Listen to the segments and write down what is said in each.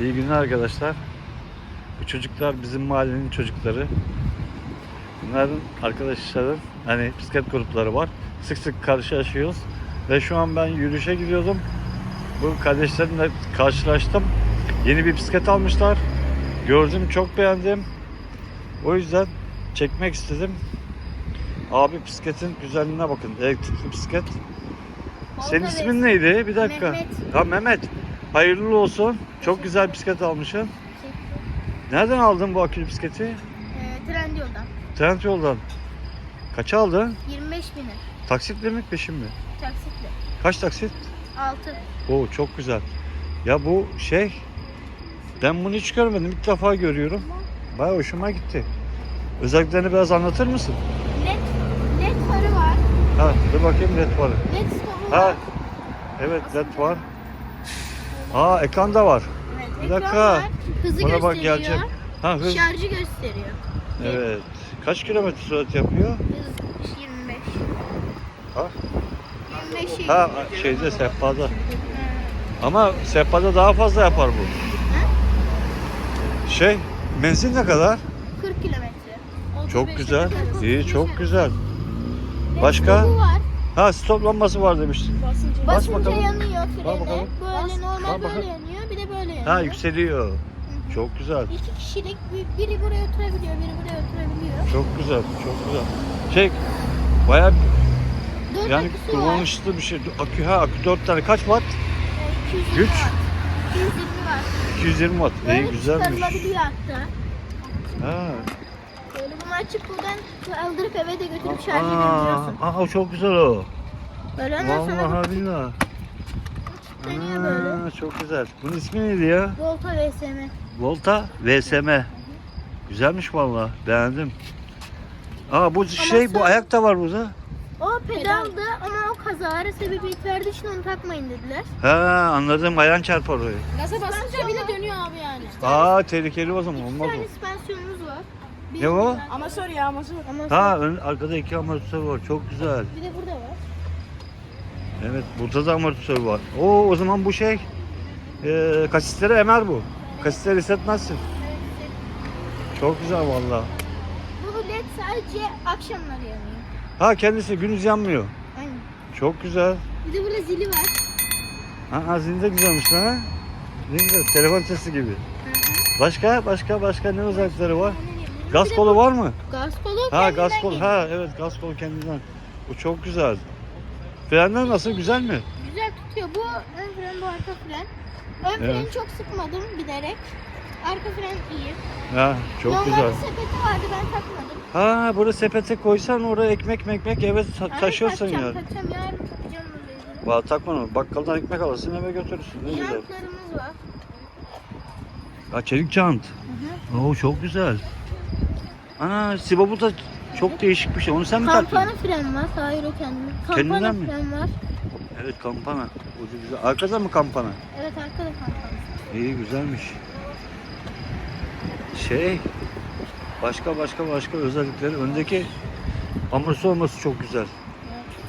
İyi günler arkadaşlar. Bu çocuklar bizim mahallenin çocukları. Bunların arkadaşların hani bisiklet grupları var. Sık sık karşılaşıyoruz. Ve şu an ben yürüyüşe gidiyordum. Bu kardeşlerimle karşılaştım. Yeni bir bisiklet almışlar. Gördüm çok beğendim. O yüzden çekmek istedim. Abi bisikletin güzelliğine bakın. Elektrikli bisiklet. Senin ismin neydi? Bir dakika. Mehmet. Ha Mehmet. Hayırlı olsun. Çok güzel bisiklet almışsın. Nereden aldın bu akülü bisikleti? Ee, Trendyol'dan. Trendyol'dan. Kaça aldın? 25 bini. Taksitle mi peşin mi? Taksitle. Kaç taksit? 6. Oo çok güzel. Ya bu şey ben bunu hiç görmedim. İlk defa görüyorum. Baya hoşuma gitti. Özelliklerini biraz anlatır mısın? LED, LED farı var. Ha dur bakayım led var. LED stopu Ha var. evet led var. Aa ekran da var. Evet, Bir ekran dakika. var. Hızı Bana bak gösteriyor. gelecek. Ha hız. Şarjı gösteriyor. Evet. Kaç kilometre sürat yapıyor? Hız 25. Ha? 25 şey. Ha şeyde sehpada. Ama sehpada daha fazla yapar bu. Şey menzil ne kadar? 40 kilometre. Çok 35 güzel. kilometre. İyi çok güzel. Başka? stopu var. Ha stop lambası var demiştin. Basınca, Bas Basınca bakalım. yanıyor frene. bakalım. Böyle normal Bak böyle bakalım. yanıyor. Bir de böyle yanıyor. Ha yükseliyor. Çok güzel. İki kişilik bir- biri buraya oturabiliyor, biri buraya oturabiliyor. Çok güzel. Çok güzel. Şey bayağı Dört yani aküsü var. kullanışlı bir şey. Akü ha akü 4 tane kaç watt? Ee, 220 Güç? var. 220 var. 220 watt. Böyle İyi güzelmiş. çıkarılabiliyor hatta. Ha. Böyle bunu açıp buradan kaldırıp eve de götürüp şarj edebiliyorsun. Aa, aa, çok güzel o. Böyle ondan sonra Vallahi billahi. böyle. Aa, çok güzel. Bunun ismi neydi ya? Volta VSM. Volta VSM. Güzelmiş vallahi. Beğendim. Aa bu şey bu ayak da var burada. O pedaldı ama o kazara sebebiyet verdiği için onu takmayın dediler. Ha anladım. Ayağın çarpar orayı. Gaza basınca bile dönüyor abi yani. Aa tehlikeli o zaman İki olmaz tane o. süspansiyonumuz var. Ne o? Amasör ya amasör. Amasör. Ha ön, arkada iki amortisör var. Çok güzel. Bir de burada var. Evet burada da amortisör var. Oo o zaman bu şey e, kasisleri emer bu. Kasisleri hissetmezsin. Çok güzel vallahi. Bu led sadece akşamları yanıyor. Ha kendisi gündüz yanmıyor. Aynen. Çok güzel. Bir de burada zili var. Ha, ha zil de güzelmiş lan ha. Ne güzel. Telefon sesi gibi. Başka başka başka ne özellikleri var? Gaz kolu var mı? Gaz kolu Ha gaz kolu. geliyor. Ha evet gaz kolu kendinden. Bu çok güzel. Frenler nasıl? Güzel mi? Güzel tutuyor. Bu ön fren, bu arka fren. Ön Evet. freni çok sıkmadım bilerek. Arka fren iyi. Ha çok Normalde güzel. sepeti vardı ben takmadım. Ha burada sepete koysan oraya ekmek mekmek eve ta- Aynen, taşıyorsun takacağım, yani. Takacağım yarın takacağım. Valla takma onu. Bakkaldan ekmek alırsın eve götürürsün. Ne güzel. Var. Ha çelik jant. Oo çok güzel. Ana Sibobu da çok değişik bir şey. Onu sen mi taktın? Kampana fren var. Hayır o kendi. Kampana Kendinden mi? fren var. Evet kampana. O da güzel. Arkada mı kampana? Evet arkada kampana. İyi güzelmiş. Şey başka başka başka özellikleri öndeki amorti olması çok güzel.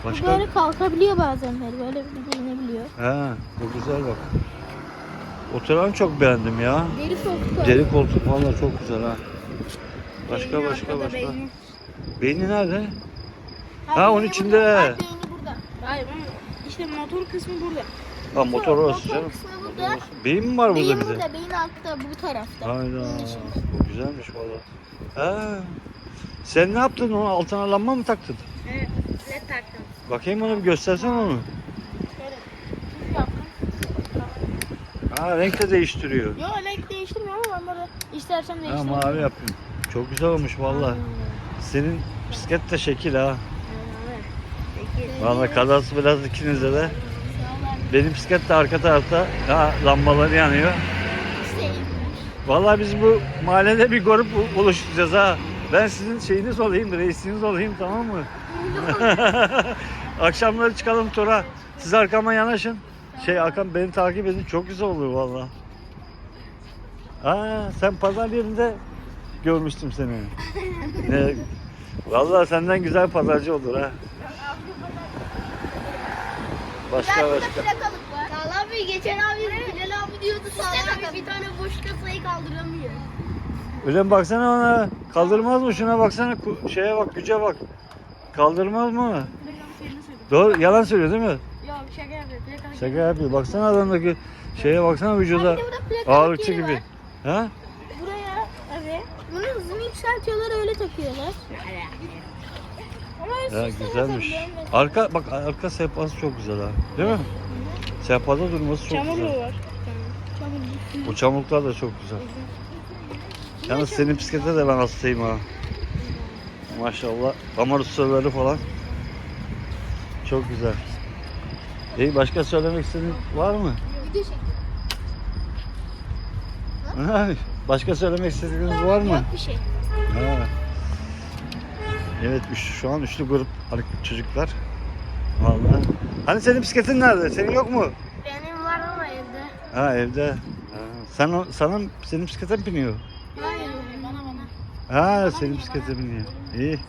Bu Başka böyle kalkabiliyor bazenleri. Böyle bir de inebiliyor. He, bu güzel bak. Oturan çok beğendim ya. Deri koltuk. Deri koltuk vallahi çok güzel ha. Başka Beyni başka başka. beyni. Beyni nerede? Ha, Ha, onun içinde. burada. Burada. Hayır ama işte motor kısmı burada. Ha motor orası Motor canım. burada. Beyin mi var burada Beyin bir de? burada. Beyin altta bu tarafta. Hayda. Bu güzelmiş vallahi. Ha. Sen ne yaptın onu altına lamba mı taktın? Evet. Led taktım. Bakayım onu bir göstersen onu. Ha renk de değiştiriyor. Yo renk değiştirmiyorum ama onları istersem Ha değiştiririm. mavi yapayım. Çok güzel olmuş vallahi. Senin bisiklet de şekil ha. Peki. Vallahi kazası biraz ikinize de. Benim bisiklet de arka tarafta. Ha lambaları yanıyor. Vallahi biz bu mahallede bir grup oluşturacağız ha. Ben sizin şeyiniz olayım, reisiniz olayım tamam mı? Akşamları çıkalım tura. Siz arkama yanaşın. Şey arkam beni takip edin. Çok güzel olur vallahi. Aa sen pazar yerinde görmüştüm seni. ne? Vallahi senden güzel pazarcı olur ha. Başka başka. Sağlam abi geçen abi Bilal abi diyordu sağlam abi bir tane boş Öyle baksana ona. Kaldırmaz mı? Şuna baksana. Şeye bak, güce bak. Kaldırmaz mı? Doğru, yalan söylüyor değil mi? Yok şaka yapıyor. Plakalık Şaka yapıyor. Baksana adamdaki şeye baksana vücuda. Burada plakalık Ağırlıkçı yeri gibi. var. Ha? Buraya evet. Bunun hızını yükseltiyorlar öyle takıyorlar. Ama Ya üst üste güzelmiş. Arka bak arka sehpası çok güzel ha. Değil mi? Sehpada durması çok Çamurlu güzel. var. Bu çamurluklar da çok güzel. Yalnız senin bisiklete de ben hastayım ha. Maşallah. Damar ustaları falan. Çok güzel. İyi başka söylemek istediğin var mı? Video çek. başka söylemek istediğiniz var mı? Yok bir şey. Ha. Evet üç, şu an üçlü grup çocuklar. Vallahi. Hani senin bisikletin nerede? Senin yok mu? Benim var ama evde. Ha evde. Ha. Sen o, sana senin bisiklete mi biniyor? Hayır. Bana bana. Ha senin bisiklete biniyor. İyi.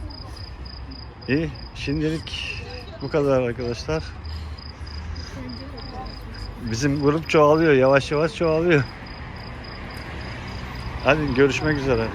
İyi. Şimdilik bu kadar arkadaşlar. Bizim grup çoğalıyor. Yavaş yavaş çoğalıyor. Hadi görüşmek üzere.